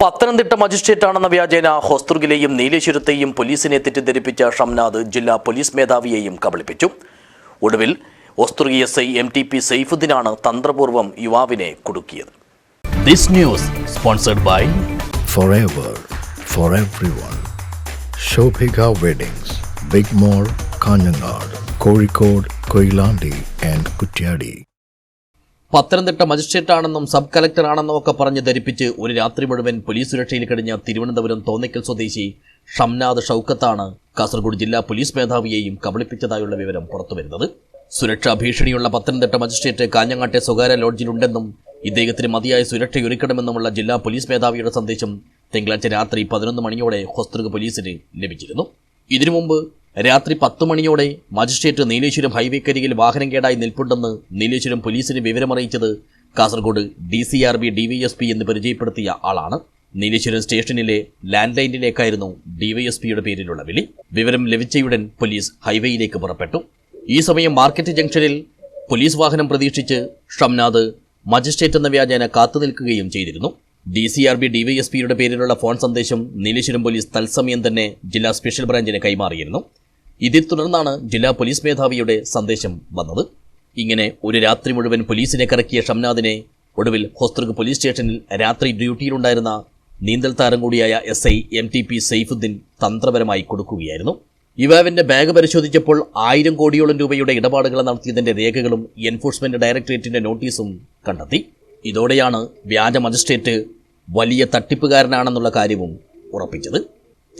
പത്തനംതിട്ട മജിസ്ട്രേറ്റാണെന്ന വ്യാജേന ഹോസ്തുർഗിലെയും നീലേശ്വരത്തെയും പോലീസിനെ തെറ്റിദ്ധരിപ്പിച്ച ഷംനാദ് ജില്ലാ പോലീസ് മേധാവിയെയും കബളിപ്പിച്ചു. ഒടുവിൽ Hosdurg S I M T P സൈഫുദ്ദീനാണ് തന്ത്രപൂർവം യുവാവിനെ കുടുക്കിയത്. This news sponsored by Kozhikode, Koilandi and Kutyadi. Pathanamthitta മജിസ്ട്രേറ്റാണെന്നും sub കലക്ടറാണെന്നും ഒക്കെ പറഞ്ഞ് ധരിപ്പിച്ച് ഒരു രാത്രി മുഴുവൻ പോലീസ് സുരക്ഷയിൽ കഴിഞ്ഞ തിരുവനന്തപുരം തോന്നിക്കൽ സ്വദേശി ഷംനാദ് ഷൌക്കത്താണ് കാസർഗോഡ് ജില്ലാ പോലീസ് മേധാവിയെയും കബളിപ്പിച്ചതായുള്ള വിവരം പുറത്തുവരുന്നത്. സുരക്ഷാ ഭീഷണിയുള്ള പത്തനംതിട്ട മജിസ്ട്രേറ്റ് കാഞ്ഞങ്ങാട്ടെ സ്വകാര്യ ലോഡ്ജിലുണ്ടെന്നും ഇദ്ദേഹത്തിന് മതിയായ സുരക്ഷയൊരുക്കണമെന്നുമുള്ള ജില്ലാ പോലീസ് മേധാവിയുടെ സന്ദേശം തിങ്കളാഴ്ച രാത്രി പതിനൊന്ന് മണിയോടെ ഹൊസ്തൃക പോലീസിന് ലഭിച്ചിരുന്നു. ഇതിനു മുമ്പ് രാത്രി പത്ത് മണിയോടെ മജിസ്ട്രേറ്റ് നീലേശ്വരം ഹൈവേക്കരികിൽ വാഹനം കേടായി നിൽപ്പുണ്ടെന്ന് നീലേശ്വരം പോലീസിന് വിവരമറിയിച്ചത് Kasaragod D C R B DYSP എന്ന് പരിചയപ്പെടുത്തിയ ആളാണ്. നീലേശ്വരം സ്റ്റേഷനിലെ ലാൻഡ് ലൈനിലേക്കായിരുന്നു ഡിവൈഎസ്പിയുടെ പേരിലുള്ള വിളി. വിവരം ലഭിച്ചയുടൻ പോലീസ് ഹൈവേയിലേക്ക് പുറപ്പെട്ടു. ഈ സമയം മാർക്കറ്റ് ജംഗ്ഷനിൽ പോലീസ് വാഹനം പ്രതീക്ഷിച്ച് ഷംനാഥ് മജിസ്ട്രേറ്റ് എന്ന വ്യാജേന കാത്തുനിൽക്കുകയും ചെയ്തിരുന്നു. ഡി സി ആർ ബി ഡിവൈഎസ്പിയുടെ പേരിലുള്ള ഫോൺ സന്ദേശം നീലേശ്വരം പോലീസ് തത്സമയം തന്നെ ജില്ലാ സ്പെഷ്യൽ ബ്രാഞ്ചിന് കൈമാറിയിരുന്നു. ഇതേ തുടർന്നാണ് ജില്ലാ പോലീസ് മേധാവിയുടെ സന്ദേശം വന്നത്. ഇങ്ങനെ ഒരു രാത്രി മുഴുവൻ പോലീസിനെ കറക്കിയ ഷംനാദിനെ ഒടുവിൽ ഹോസ്തൃക് പോലീസ് സ്റ്റേഷനിൽ രാത്രി ഡ്യൂട്ടിയിലുണ്ടായിരുന്ന നീന്തൽ താരം കൂടിയായ S I M T P Saifuddin തന്ത്രപരമായി കൊടുക്കുകയായിരുന്നു. യുവാവിന്റെ ബാഗ് പരിശോധിച്ചപ്പോൾ ആയിരം കോടിയോളം രൂപയുടെ ഇടപാടുകൾ നടത്തിയതിന്റെ രേഖകളും എൻഫോഴ്സ്മെന്റ് ഡയറക്ടറേറ്റിന്റെ നോട്ടീസും കണ്ടെത്തി. ഇതോടെയാണ് വ്യാജ മജിസ്ട്രേറ്റ് വലിയ തട്ടിപ്പുകാരനാണെന്നുള്ള കാര്യവും ഉറപ്പിച്ചത്.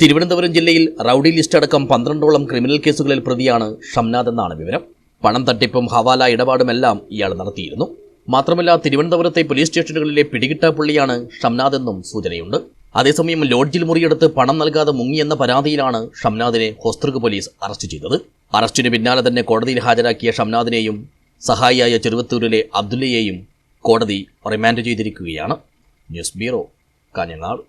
തിരുവനന്തപുരം ജില്ലയിൽ റൌഡി ലിസ്റ്റ് അടക്കം പന്ത്രണ്ടോളം ക്രിമിനൽ കേസുകളിൽ പ്രതിയാണ് ഷംനാഥ് എന്നാണ് വിവരം. പണം തട്ടിപ്പും ഹവാല ഇടപാടുമെല്ലാം ഇയാൾ നടത്തിയിരുന്നു. മാത്രമല്ല തിരുവനന്തപുരത്തെ പോലീസ് സ്റ്റേഷനുകളിലെ പിടികിട്ടാപ്പുള്ളിയാണ് ഷംനാഥ് എന്നും സൂചനയുണ്ട്. അതേസമയം ലോഡ്ജിൽ മുറിയെടുത്ത് പണം നൽകാതെ മുങ്ങിയെന്ന പരാതിയിലാണ് ഷംനാദിനെ ഹോസ്തൃക് പോലീസ് അറസ്റ്റ് ചെയ്തത്. അറസ്റ്റിന് പിന്നാലെ തന്നെ കോടതിയിൽ ഹാജരാക്കിയ ഷംനാദിനെയും സഹായിയായ ചെറുവത്തൂരിലെ അബ്ദുല്ലയെയും കോടതി റിമാൻഡ് ചെയ്തിരിക്കുകയാണ്. News bureau Kanhangad.